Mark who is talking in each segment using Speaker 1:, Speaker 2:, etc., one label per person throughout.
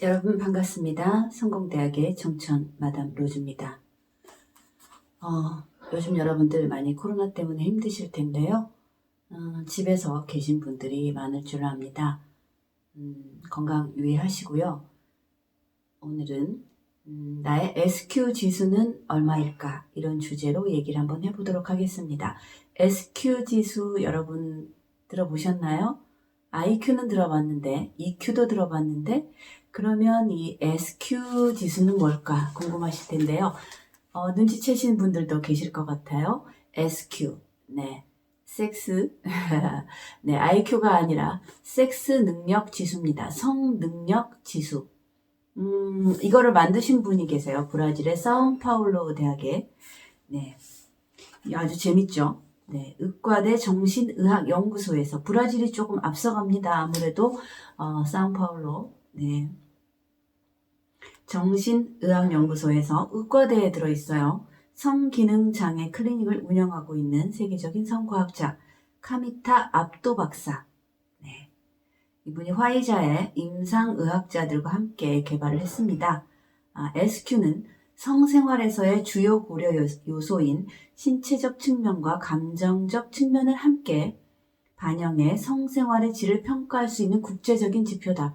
Speaker 1: 여러분 반갑습니다. 성공대학의 정천 마담 로즈입니다. 어, 요즘 여러분들 많이 코로나 때문에 힘드실 텐데요. 어, 집에서 계신 분들이 많을 줄 압니다. 음, 건강 유의하시고요. 오늘은 음, 나의 SQ 지수는 얼마일까? 이런 주제로 얘기를 한번 해보도록 하겠습니다. SQ 지수 여러분 들어보셨나요? IQ는 들어봤는데, EQ도 들어봤는데, 그러면 이 SQ 지수는 뭘까 궁금하실 텐데요. 어, 눈치채시는 분들도 계실 것 같아요. SQ, 네. 섹스, 네, IQ가 아니라 섹스 능력 지수입니다. 성 능력 지수. 음, 이거를 만드신 분이 계세요. 브라질의 사운파울로 대학에. 네. 아주 재밌죠? 네. 의과대 정신의학연구소에서 브라질이 조금 앞서갑니다. 아무래도, 어, 사운파울로. 네. 정신의학연구소에서 의과대에 들어있어요. 성기능장애 클리닉을 운영하고 있는 세계적인 성과학자 카미타 압도 박사. 네. 이분이 화이자의 임상의학자들과 함께 개발을 했습니다. 아, SQ는 성생활에서의 주요 고려 요- 요소인 신체적 측면과 감정적 측면을 함께 반영해 성생활의 질을 평가할 수 있는 국제적인 지표다.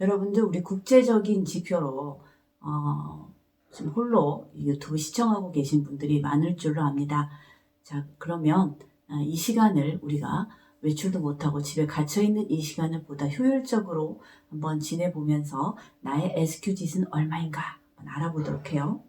Speaker 1: 여러분들 우리 국제적인 지표로 어, 지금 홀로 유튜브 시청하고 계신 분들이 많을 줄로 압니다. 자, 그러면 아, 이 시간을 우리가 외출도 못하고 집에 갇혀 있는 이 시간을 보다 효율적으로 한번 지내보면서 나의 SQ 짓은 얼마인가 알아보도록 해요.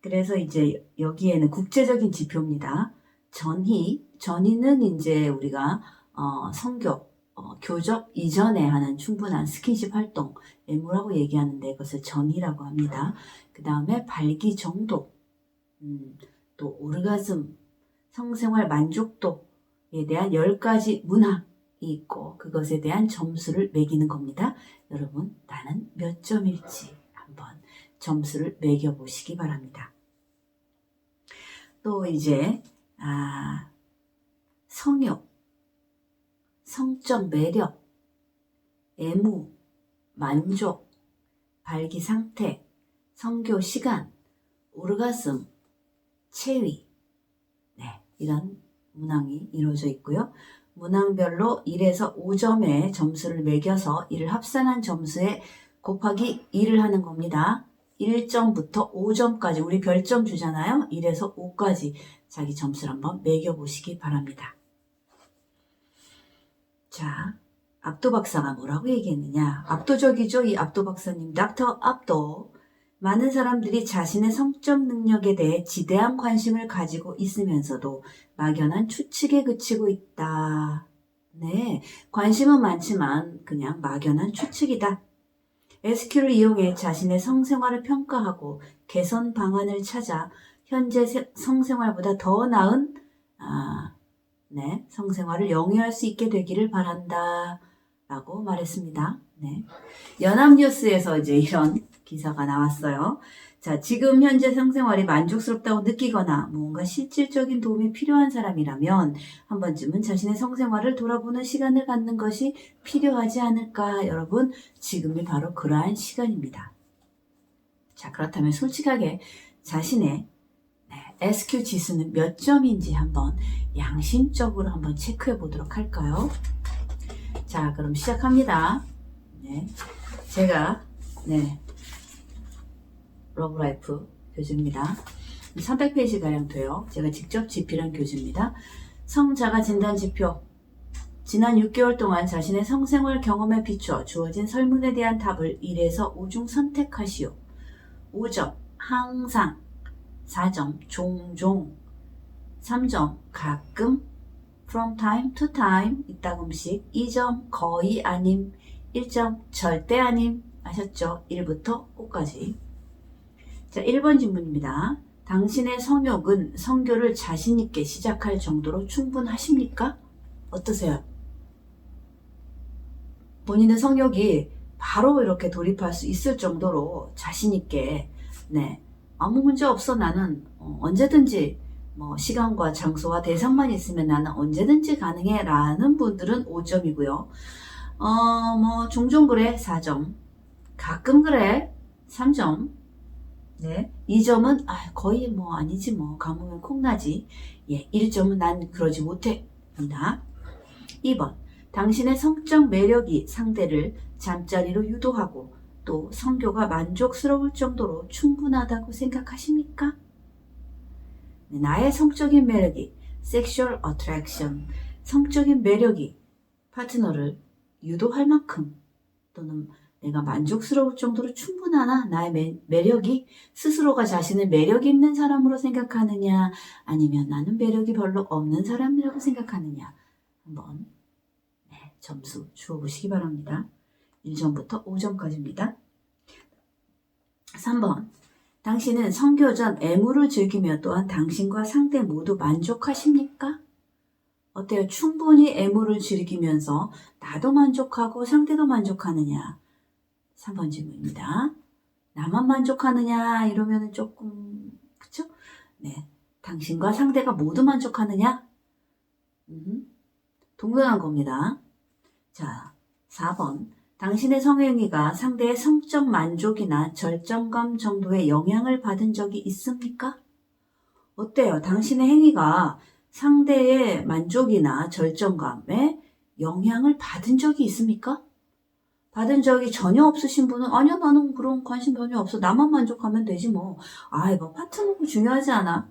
Speaker 1: 그래서 이제 여기에는 국제적인 지표입니다. 전희, 전희는 이제 우리가 어, 성교, 어, 교접 이전에 하는 충분한 스킨십 활동, 애무라고 얘기하는데 그것을 전이라고 합니다. 그 다음에 발기 정도, 음, 또 오르가즘, 성생활 만족도에 대한 10가지 문항이 있고 그것에 대한 점수를 매기는 겁니다. 여러분, 나는 몇 점일지 한번 점수를 매겨보시기 바랍니다. 또 이제, 아, 성욕, 성적 매력, 애무, 만족, 발기 상태, 성교 시간, 오르가슴, 체위, 네, 이런 문항이 이루어져 있고요. 문항별로 1에서 5점의 점수를 매겨서 이를 합산한 점수에 곱하기 1을 하는 겁니다. 1점부터 5점까지 우리 별점 주잖아요. 1에서 5까지 자기 점수를 한번 매겨보시기 바랍니다. 자, 압도 박사가 뭐라고 얘기했느냐? 압도적이죠, 이 압도 박사님. 닥터 압도. 많은 사람들이 자신의 성적 능력에 대해 지대한 관심을 가지고 있으면서도 막연한 추측에 그치고 있다. 네, 관심은 많지만 그냥 막연한 추측이다. SQ를 이용해 자신의 성생활을 평가하고 개선 방안을 찾아 현재 세- 성생활보다 더 나은 아, 네, 성생활을 영위할 수 있게 되기를 바란다. 라고 말했습니다. 네. 연합뉴스에서 이제 이런 기사가 나왔어요. 자, 지금 현재 성생활이 만족스럽다고 느끼거나 무언가 실질적인 도움이 필요한 사람이라면 한 번쯤은 자신의 성생활을 돌아보는 시간을 갖는 것이 필요하지 않을까, 여러분? 지금이 바로 그러한 시간입니다. 자, 그렇다면 솔직하게 자신의 네, SQ 지수는 몇 점인지 한번 양심적으로 한번 체크해 보도록 할까요? 자, 그럼 시작합니다. 네. 제가, 네. 러브라이프 교주입니다. 300페이지 가량 돼요. 제가 직접 집필한 교주입니다. 성자가 진단 지표. 지난 6개월 동안 자신의 성생활 경험에 비추어 주어진 설문에 대한 답을 1에서 5중 선택하시오. 5점, 항상. 4점, 종종. 3점, 가끔. from time to time 이따금씩 2점 거의 아님 1점 절대 아님 아셨죠? 1부터 5까지 자 1번 질문입니다 당신의 성욕은 성교를 자신있게 시작할 정도로 충분하십니까? 어떠세요? 본인의 성욕이 바로 이렇게 돌입할 수 있을 정도로 자신있게 네 아무 문제 없어 나는 어, 언제든지 뭐 시간과 장소와 대상만 있으면 나는 언제든지 가능해 라는 분들은 5점이고요. 어, 뭐 종종 그래 4점. 가끔 그래 3점. 네. 2점은 아, 거의 뭐 아니지 뭐 감으면 콩나지. 예, 1점은 난 그러지 못해. 입니다. 2번. 당신의 성적 매력이 상대를 잠자리로 유도하고 또 성교가 만족스러울 정도로 충분하다고 생각하십니까? 네, 나의 성적인 매력이 sexual attraction, 성적인 매력이 파트너를 유도할 만큼 또는 내가 만족스러울 정도로 충분하나 나의 매, 매력이 스스로가 자신을 매력 있는 사람으로 생각하느냐 아니면 나는 매력이 별로 없는 사람이라고 생각하느냐 한번 네, 점수 주어보시기 바랍니다. 1점부터 5점까지입니다. 3번. 당신은 성교 전 애무를 즐기며 또한 당신과 상대 모두 만족하십니까? 어때요? 충분히 애무를 즐기면서 나도 만족하고 상대도 만족하느냐? 3번 질문입니다. 나만 만족하느냐? 이러면 조금, 그쵸? 네. 당신과 상대가 모두 만족하느냐? 음, 동등한 겁니다. 자, 4번. 당신의 성행위가 상대의 성적 만족이나 절정감 정도의 영향을 받은 적이 있습니까? 어때요? 당신의 행위가 상대의 만족이나 절정감에 영향을 받은 적이 있습니까? 받은 적이 전혀 없으신 분은 아니요 나는 그런 관심 전혀 없어 나만 만족하면 되지 뭐 아 이거 파트너가 중요하지 않아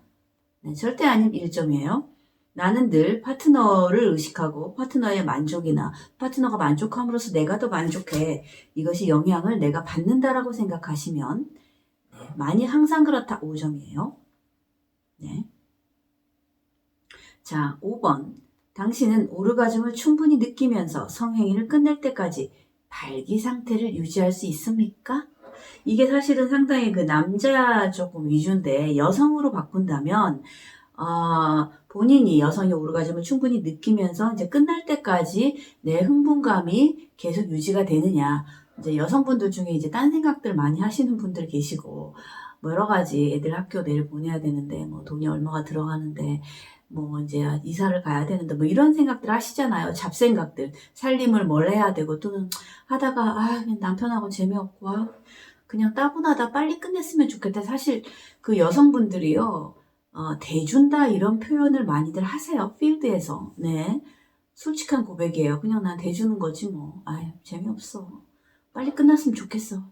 Speaker 1: 네, 절대 아닌 1점이에요 나는 늘 파트너를 의식하고 파트너의 만족이나 파트너가 만족함으로써 내가 더 만족해. 이것이 영향을 내가 받는다라고 생각하시면 네, 많이 항상 그렇다 5점이에요. 네. 자, 5번. 당신은 오르가즘을 충분히 느끼면서 성행위를 끝낼 때까지 발기 상태를 유지할 수 있습니까? 이게 사실은 상당히 그 남자 조금 위주인데 여성으로 바꾼다면 어, 본인이 여성의 오르가즘을 충분히 느끼면서 이제 끝날 때까지 내 흥분감이 계속 유지가 되느냐. 이제 여성분들 중에 이제 딴 생각들 많이 하시는 분들 계시고, 뭐 여러 가지 애들 학교 내일 보내야 되는데, 뭐 돈이 얼마가 들어가는데, 뭐 이제 이사를 가야 되는데, 뭐 이런 생각들 하시잖아요. 잡생각들. 살림을 뭘 해야 되고, 또는 하다가, 아, 남편하고 재미없고, 아, 그냥 따분하다 빨리 끝냈으면 좋겠다. 사실 그 여성분들이요. 어, 대준다 이런 표현을 많이들 하세요. 필드에서. 네. 솔직한 고백이에요. 그냥 난 대주는 거지 뭐. 아유, 재미없어. 빨리 끝났으면 좋겠어.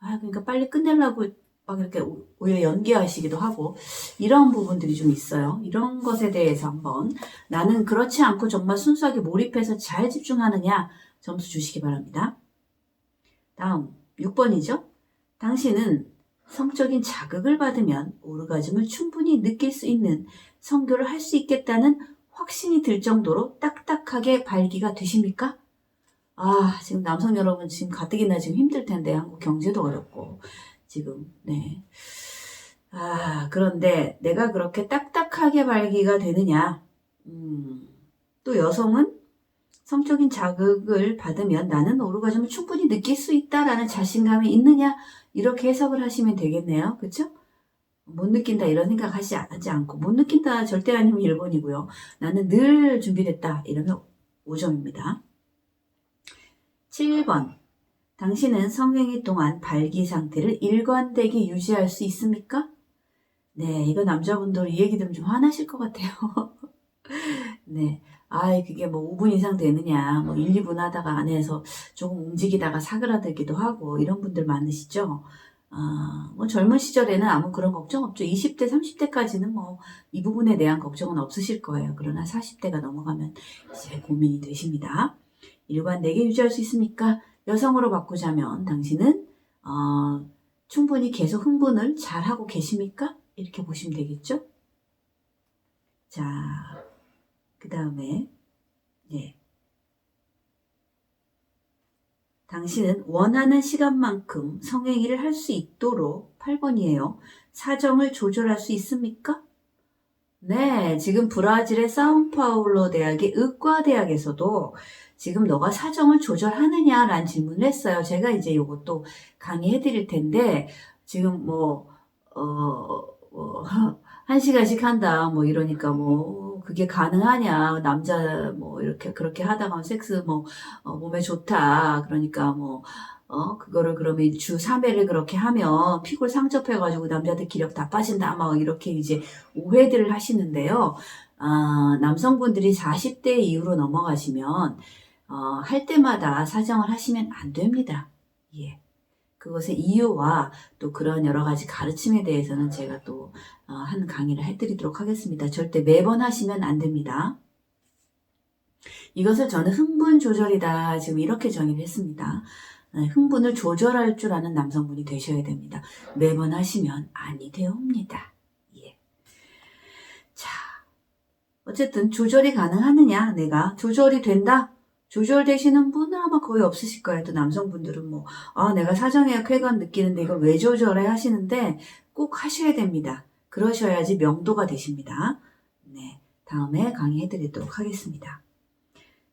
Speaker 1: 아, 그러니까 빨리 끝내려고 막 이렇게 오히려 연기하시기도 하고 이런 부분들이 좀 있어요. 이런 것에 대해서 한번 나는 그렇지 않고 정말 순수하게 몰입해서 잘 집중하느냐 점수 주시기 바랍니다. 다음 6번이죠. 당신은 성적인 자극을 받으면 오르가즘을 충분히 느낄 수 있는 성교를 할 수 있겠다는 확신이 들 정도로 딱딱하게 발기가 되십니까? 아, 지금 남성 여러분 지금 가뜩이나 지금 힘들 텐데 한국 경제도 어렵고 지금 네. 아, 그런데 내가 그렇게 딱딱하게 발기가 되느냐? 음, 또 여성은 성적인 자극을 받으면 나는 오르가즘을 충분히 느낄 수 있다라는 자신감이 있느냐? 이렇게 해석을 하시면 되겠네요. 그쵸? 못 느낀다 이런 생각 하지 않고 못 느낀다 절대 아니면 1번이고요. 나는 늘 준비됐다 이러면 5점입니다. 7번 당신은 성행위 동안 발기 상태를 일관되게 유지할 수 있습니까? 네, 이거 남자분들 이 얘기 들으면 좀 화나실 것 같아요. 네. 아이, 그게 뭐 5분 이상 되느냐, 뭐 1, 2분 하다가 안에서 조금 움직이다가 사그라들기도 하고, 이런 분들 많으시죠? 아, 뭐 젊은 시절에는 아무 그런 걱정 없죠. 20대, 30대까지는 뭐 이 부분에 대한 걱정은 없으실 거예요. 그러나 40대가 넘어가면 이제 고민이 되십니다. 일관되게 유지할 수 있습니까? 여성으로 바꾸자면 당신은 어, 충분히 계속 흥분을 잘 하고 계십니까? 이렇게 보시면 되겠죠? 자, 그 다음에, 예. 당신은 원하는 시간만큼 성행위를 할 수 있도록 8번이에요. 사정을 조절할 수 있습니까? 네, 지금 브라질의 사운파울로 대학의 의과대학에서도 지금 너가 사정을 조절하느냐라는 질문을 했어요. 제가 이제 이것도 강의해 드릴 텐데, 지금 뭐, 어, 어, 한 시간씩 한다 뭐 이러니까 뭐 그게 가능하냐 남자 뭐 이렇게 그렇게 하다가 섹스 뭐 어, 몸에 좋다 그러니까 뭐 어, 그거를 그러면 주 3회를 그렇게 하면 피골 상접해가지고 남자들 기력 다 빠진다, 막 이렇게 이제 오해들을 하시는데요. 아, 남성분들이 40대 이후로 넘어가시면, 어, 할 때마다 사정을 하시면 안 됩니다. 예. 그것의 이유와 또 그런 여러 가지 가르침에 대해서는 제가 또, 어, 한 강의를 해드리도록 하겠습니다. 절대 매번 하시면 안 됩니다. 이것을 저는 흥분 조절이다. 지금 이렇게 정의를 했습니다. 네, 흥분을 조절할 줄 아는 남성분이 되셔야 됩니다. 매번 하시면 아니 되옵니다. 예. 자, 어쨌든 조절이 가능하느냐, 내가 조절이 된다. 조절되시는 분은 아마 거의 없으실 거예요. 또 남성분들은 뭐, 아, 내가 사정의 쾌감 느끼는데 이걸 왜 조절해 하시는데 꼭 하셔야 됩니다. 그러셔야지 명도가 되십니다. 네. 다음에 강의해 드리도록 하겠습니다.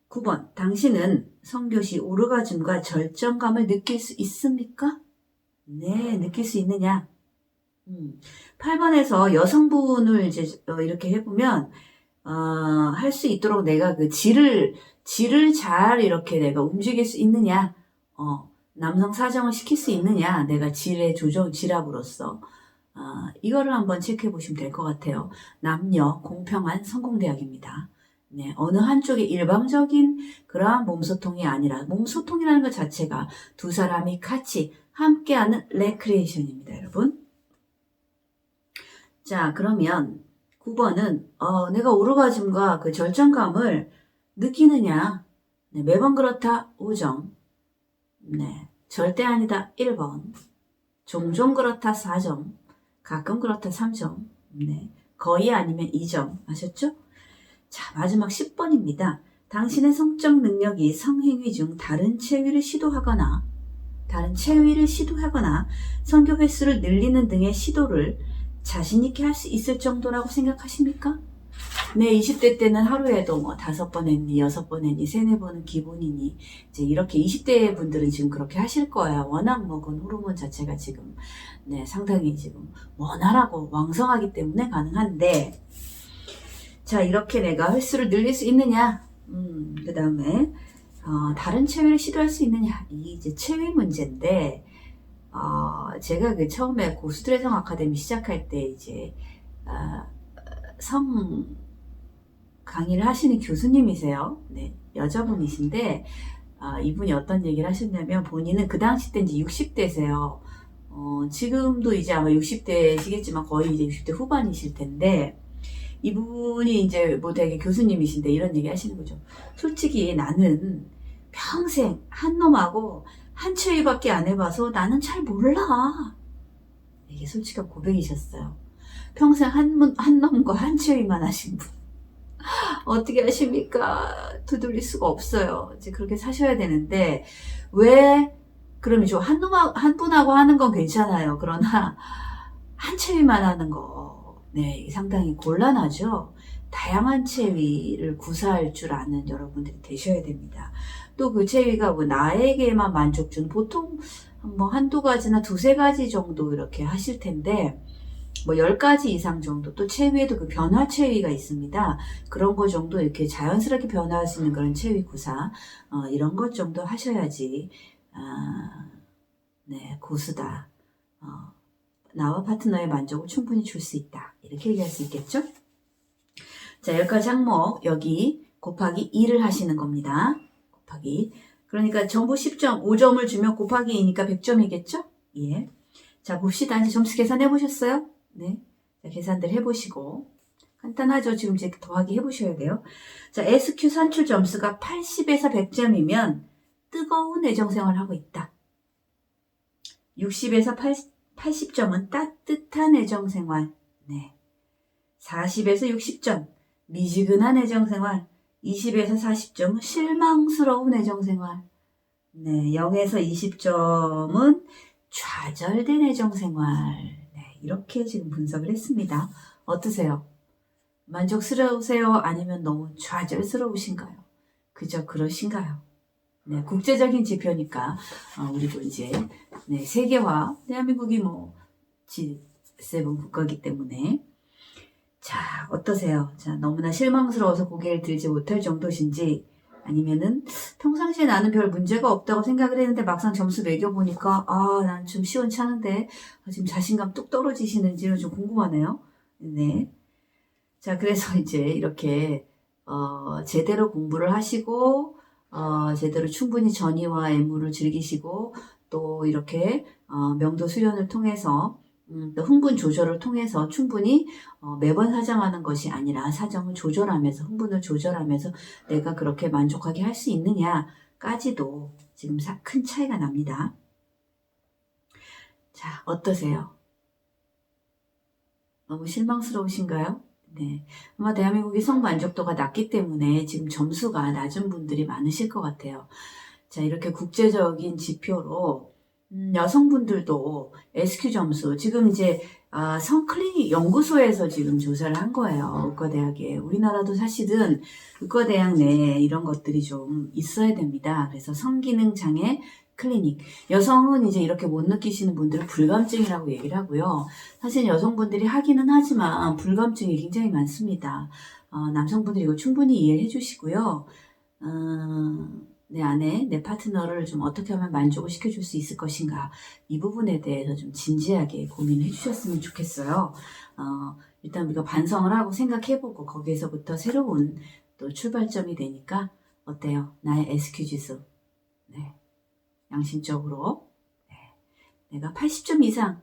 Speaker 1: 9번. 당신은 성교시 오르가즘과 절정감을 느낄 수 있습니까? 네, 느낄 수 있느냐? 음. 8번에서 여성분을 이제 어, 이렇게 해보면, 어, 할 수 있도록 내가 그 질을, 질을 잘 이렇게 내가 움직일 수 있느냐? 어, 남성 사정을 시킬 수 있느냐? 내가 질의 조정, 질압으로서. 어, 이거를 한번 체크해 보시면 될 것 같아요. 남녀 공평한 성공대학입니다. 네, 어느 한쪽의 일방적인 그러한 몸소통이 아니라 몸소통이라는 것 자체가 두 사람이 같이 함께하는 레크리에이션입니다, 여러분. 자, 그러면 9번은 어, 내가 오르가즘과 그 절정감을 느끼느냐? 네, 매번 그렇다 5점. 네, 절대 아니다 1번. 종종 그렇다 4점. 가끔 그렇다 3점. 네, 거의 아니면 2점. 아셨죠? 자, 마지막 10번입니다. 당신의 성적 능력이 성행위 중 다른 체위를 시도하거나 다른 체위를 시도하거나 성교 횟수를 늘리는 등의 시도를 자신 있게 할 수 있을 정도라고 생각하십니까? 네, 20대 때는 하루에도 뭐 다섯 번 했니, 여섯 번 했니, 세네 번은 기본이니, 이제 이렇게 20대 분들은 지금 그렇게 하실 거예요. 워낙 먹은 호르몬 자체가 지금, 네, 상당히 지금 원활하고 왕성하기 때문에 가능한데, 자, 이렇게 내가 횟수를 늘릴 수 있느냐? 음, 그 다음에, 어, 다른 체위를 시도할 수 있느냐? 이 이제 체위 문제인데, 어, 제가 그 처음에 고수들의 성 아카데미 시작할 때 이제, 어, 성 강의를 하시는 교수님이세요. 네, 여자분이신데, 아, 이분이 어떤 얘기를 하셨냐면, 본인은 그 당시 때 이제 60대세요. 어, 지금도 이제 아마 60대시겠지만 거의 이제 60대 후반이실 텐데, 이분이 이제 뭐 되게 교수님이신데 이런 얘기 하시는 거죠. 솔직히 나는 평생 한 놈하고 한 체위밖에 안 해봐서 나는 잘 몰라. 이게 솔직한 고백이셨어요. 평생 한, 문- 한 놈과 한 체위만 하신 분. 어떻게 하십니까? 두들릴 수가 없어요. 이제 그렇게 사셔야 되는데, 왜, 그러면 저한 놈, 한 분하고 하는 건 괜찮아요. 그러나, 한 체위만 하는 거, 네, 상당히 곤란하죠. 다양한 체위를 구사할 줄 아는 여러분들이 되셔야 됩니다. 또 그 체위가 뭐 나에게만 만족 준 보통 뭐 한두 가지나 두세 가지 정도 이렇게 하실 텐데, 뭐 10가지 이상 정도, 또 체위에도 그 변화 체위가 있습니다. 그런 거 정도 이렇게 자연스럽게 변화할 수 있는 그런 체위 구사, 어, 이런 것 정도 하셔야지, 아, 네, 고수다. 어, 나와 파트너의 만족을 충분히 줄 수 있다. 이렇게 얘기할 수 있겠죠? 자, 10가지 항목, 여기 곱하기 2를 하시는 겁니다. 곱하기. 그러니까 전부 10점, 5점을 주면 곱하기 2니까 100점이겠죠? 예. 자, 봅시다. 이제 점수 계산해 보셨어요? 네. 자, 계산들 해보시고. 간단하죠? 지금 이제 더하기 해보셔야 돼요. 자, SQ 산출 점수가 80에서 100점이면 뜨거운 애정생활을 하고 있다. 60에서 80, 80점은 따뜻한 애정생활. 네. 40에서 60점. 미지근한 애정생활. 20에서 40점은 실망스러운 애정생활. 네. 0에서 20점은 좌절된 애정생활. 네. 이렇게 지금 분석을 했습니다. 어떠세요? 만족스러우세요? 아니면 너무 좌절스러우신가요? 그저 그러신가요? 네, 국제적인 지표니까 어, 우리도 이제 네, 세계화 대한민국이 뭐 G7 국가이기 때문에 자, 어떠세요? 자, 너무나 실망스러워서 고개를 들지 못할 정도신지, 아니면은 평상시에 나는 별 문제가 없다고 생각을 했는데 막상 점수 매겨보니까, 아, 난 좀 시원찮은데, 아, 지금 자신감 뚝 떨어지시는지는 좀 궁금하네요. 네. 자, 그래서 이제 이렇게, 어, 제대로 공부를 하시고, 어, 제대로 충분히 전의와 애무를 즐기시고, 또 이렇게, 어, 명도 수련을 통해서, 음, 또 흥분 조절을 통해서 충분히 어, 매번 사정하는 것이 아니라 사정을 조절하면서 흥분을 조절하면서 내가 그렇게 만족하게 할 수 있느냐까지도 지금 사- 큰 차이가 납니다. 자, 어떠세요? 너무 실망스러우신가요? 네. 아마 대한민국의 성만족도가 낮기 때문에 지금 점수가 낮은 분들이 많으실 것 같아요. 자, 이렇게 국제적인 지표로 음, 여성분들도 SQ 점수, 지금 이제 아, 성클리닉 연구소에서 지금 조사를 한 거예요. 의과대학에. 우리나라도 사실은 의과대학 내에 이런 것들이 좀 있어야 됩니다. 그래서 성기능 장애 클리닉. 여성은 이제 이렇게 못 느끼시는 분들은 불감증이라고 얘기를 하고요. 사실 여성분들이 하기는 하지만 불감증이 굉장히 많습니다. 어, 남성분들이 이거 충분히 이해해 주시고요. 어, 내 아내, 내 파트너를 좀 어떻게 하면 만족을 시켜줄 수 있을 것인가. 이 부분에 대해서 좀 진지하게 고민해 주셨으면 좋겠어요. 어, 일단 우리가 반성을 하고 생각해보고 거기에서부터 새로운 또 출발점이 되니까 어때요? 나의 SQ 지수. 네. 양심적으로. 네. 내가 80점 이상,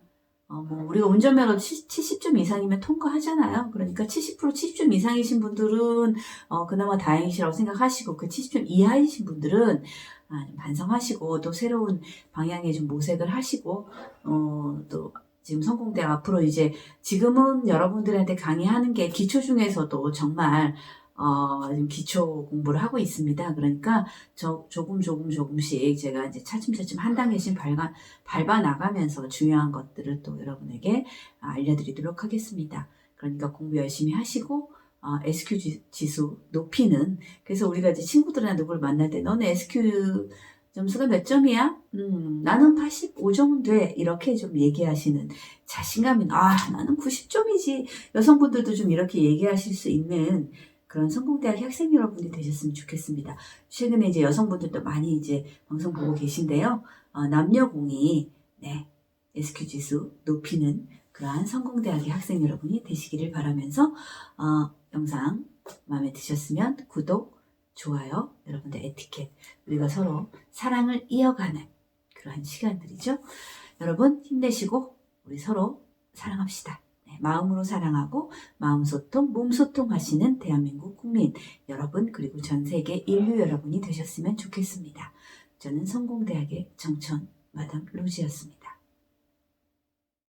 Speaker 1: 어, 뭐, 우리가 운전면허 70점 이상이면 통과하잖아요. 그러니까 70% 70점 이상이신 분들은, 어, 그나마 다행이시라고 생각하시고, 그 70점 이하이신 분들은, 아, 좀 반성하시고, 또 새로운 방향에 좀 모색을 하시고, 어, 또, 지금 성공대 앞으로 이제, 지금은 여러분들한테 강의하는 게 기초 중에서도 정말, 어, 기초 공부를 하고 있습니다. 그러니까, 저, 조금, 조금, 조금씩 제가 이제 차츰차츰 한 단계씩 밟아, 밟아 나가면서 중요한 것들을 또 여러분에게 알려드리도록 하겠습니다. 그러니까 공부 열심히 하시고, 어, SQ 지- 지수 높이는, 그래서 우리가 이제 친구들이나 누구를 만날 때, 너는 SQ 점수가 몇 점이야? 음, 나는 85점은 돼. 이렇게 좀 얘기하시는 자신감이, 아, 나는 90점이지. 여성분들도 좀 이렇게 얘기하실 수 있는 그런 성공대학 학생 여러분이 되셨으면 좋겠습니다. 최근에 이제 여성분들도 많이 이제 방송 보고 계신데요. 어, 남녀공이 네, SQ 지수 높이는 그러한 성공대학의 학생 여러분이 되시기를 바라면서 어, 영상 마음에 드셨으면 구독, 좋아요, 여러분들 에티켓 우리가 서로 사랑을 이어가는 그러한 시간들이죠. 여러분 힘내시고 우리 서로 사랑합시다. 네, 마음으로 사랑하고 마음 소통, 몸 소통 하시는 대한민국 국민 여러분 그리고 전 세계 인류 여러분이 되셨으면 좋겠습니다. 저는 성공대학의 정천 마담 로지였습니다.